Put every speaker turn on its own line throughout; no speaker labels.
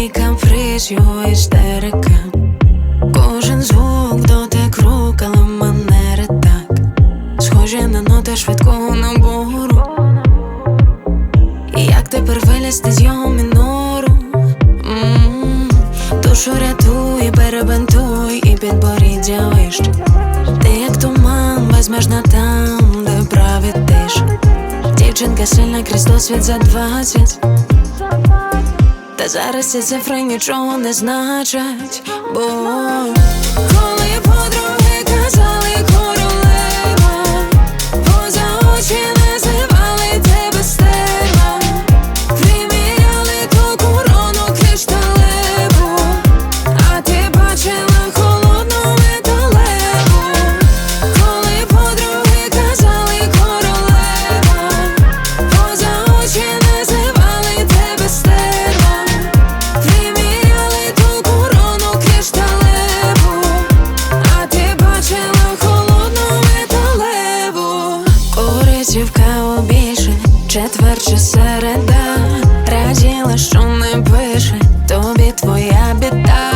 Твій каприз, його істерика. Кожен звук, дотик рук, але манери так. Схожі на ноти швидкого набору. Тепер вилізти з його мінору? М, Душу рятуй, перебинтуй і підборіддя вище. Ти як туман, безмежна там, де править тиша. Дівчинка сильна крізь досвід за двадцять. Та зараз ці цифри нічого не значать, бо коли подруги четвер середа, раділа, що не пише, тобі твоя біда.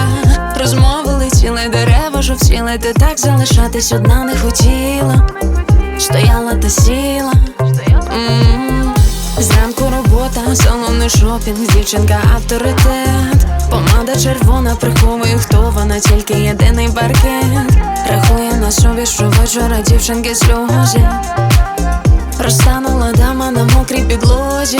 Розмови летіли дерева, жовтіли, ти так залишатись одна не хотіла. Стояла та сіла. Зранку робота, салонний шопінг, дівчинка авторитет. Помада червона приховує, хто вона, тільки єдиний паркет. Рахує на собі, що вечора дівчинки сльози. Дама на мокрій підлозі.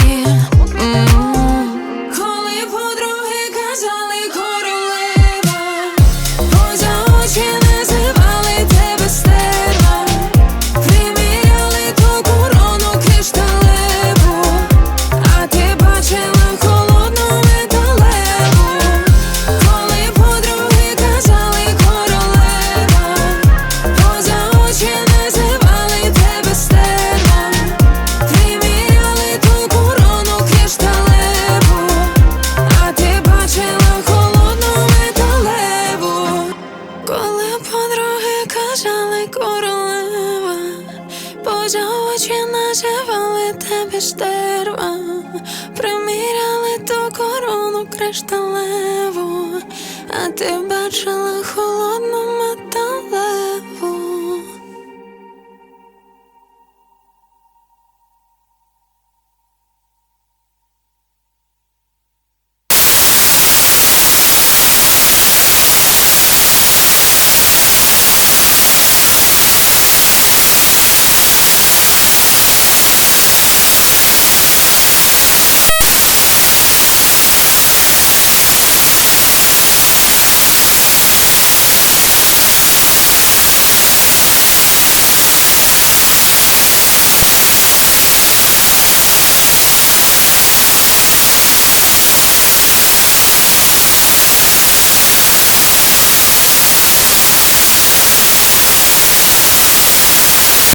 Казали королева, поза очі називали тебе стерва, приміряли ту корону кришталеву, а ти бачила холодну металеву.